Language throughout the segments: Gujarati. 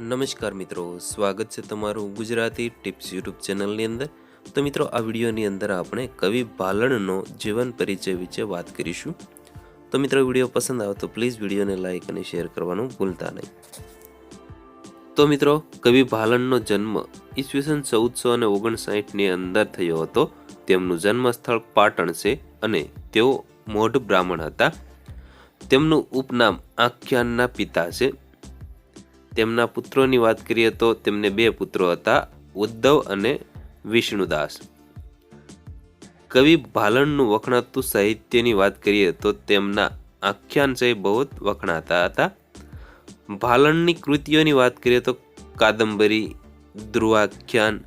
નમસ્કાર મિત્રો, સ્વાગત છે તમારું ગુજરાતી ટિપ્સ યુટ્યુબ ચેનલની અંદર. તો મિત્રો, આ વિડીયોની અંદર આપણે કવિ ભાલણનો જીવન પરિચય વિશે વાત કરીશું. તો મિત્રો વીડિયો પસંદ આવે તો પ્લીઝ વિડીયોને લાઇક અને શેર કરવાનું ભૂલતા નહીં. તો મિત્રો, કવિ ભાલણનો જન્મ ઈસવીસન ચૌદસો અને ઓગણસાઠની અંદર થયો હતો. તેમનું જન્મસ્થળ પાટણ છે અને તેઓ મોઢ બ્રાહ્મણ હતા. તેમનું ઉપનામ આખ્યાનના પિતા છે તેમના પુત્રોની વાત કરીએ તો તેમને બે પુત્રો હતા, ઉદ્ધવ અને વિષ્ણુદાસ. કવિ ભાલણનું વખણાતું સાહિત્યની વાત કરીએ તો તેમના આખ્યાન છે બહુ જ વખણાતા હતા. ભાલણની કૃતિઓની વાત કરીએ તો કાદંબરી, ધ્રુવાખ્યાન,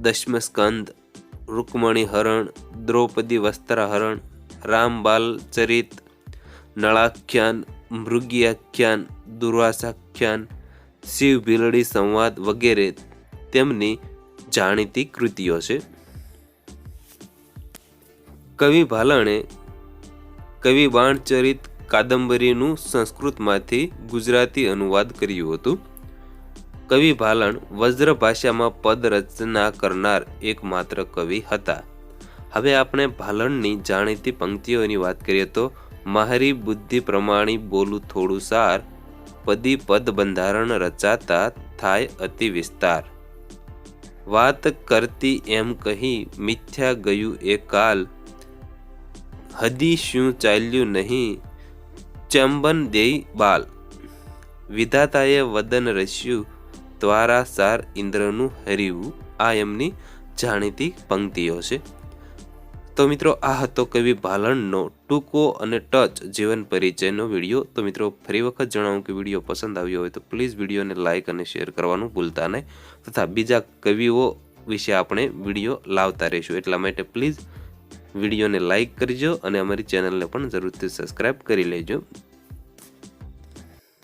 દશમસ્કંદ રૂકમણી હરણ દ્રૌપદી વસ્ત્રાહરણ રામબાલ ચરિત, નળાખ્યાન, મૃગીયાખ્યાન, દુર્વાસાખ્યાન શિવ ભીલડી સંવાદ વગેરે તેમની જાણીતી કૃતિઓ છે. કવિ ભાલણે કવિ બાણચરિત કાદંબરીનું સંસ્કૃતમાંથી ગુજરાતી અનુવાદ કર્યું હતું. કવિ ભાલણ વજ્ર ભાષામાં પદ રચના કરનાર એકમાત્ર કવિ હતા. હવે આપણે ભાલણની જાણીતી પંક્તિઓની વાત કરીએ તો મારી બુદ્ધિ પ્રમાણે બોલું થોડું સાર પદી પદ બંધારણ રચાતા થાય અતિ વિસ્તાર. વાત કરતી એમ કહી મિથ્યા ગયું એ કાલ. હદી શું ચાલ્યું નહીં, ચંબન દેઈ બાલ. વિધાતાએ વદન રચ્યું દ્વારા સાર ઇન્દ્રનું હરિવું આ એમની જાણીતી પંક્તિઓ છે. તો મિત્રો, આ હતો કવિ ભાલણનો ટૂંકો અને ટચ જીવન પરિચયનો વીડિયો. તો મિત્રો, ફરી વખત જણાવું કે વીડિયો પસંદ આવ્યો હોય તો પ્લીઝ વિડીયોને લાઇક અને શેર કરવાનું ભૂલતા નહીં. તથા બીજા કવિઓ વિશે આપણે વીડિયો લાવતા રહીશું. એટલા માટે પ્લીઝ વિડીયોને લાઇક કરજો અને અમારી ચેનલને પણ જરૂરથી સબસ્ક્રાઈબ કરી લેજો.